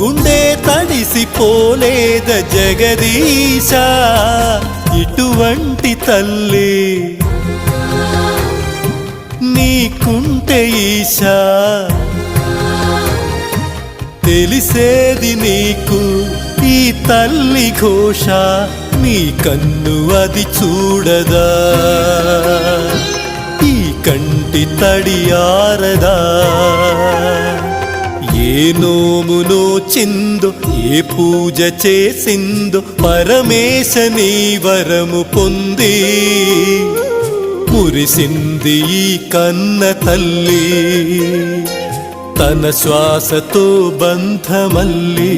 గుండె తడిసిపోలేద జగదీశ ఇటువంటి తల్లి నీకుంటే ఈశా. తెలిసేది నీకు ఈ తల్లి ఘోష నీ కన్ను అది చూడదా. ఈ కంటి తడియారదా ఏ నోమునో చిందో ఏ పూజ చేసిందో పరమేశ నీ వరము పొంది. మురిసింది ఈ కన్న తల్లి తన శ్వాసతో బంధమల్లి.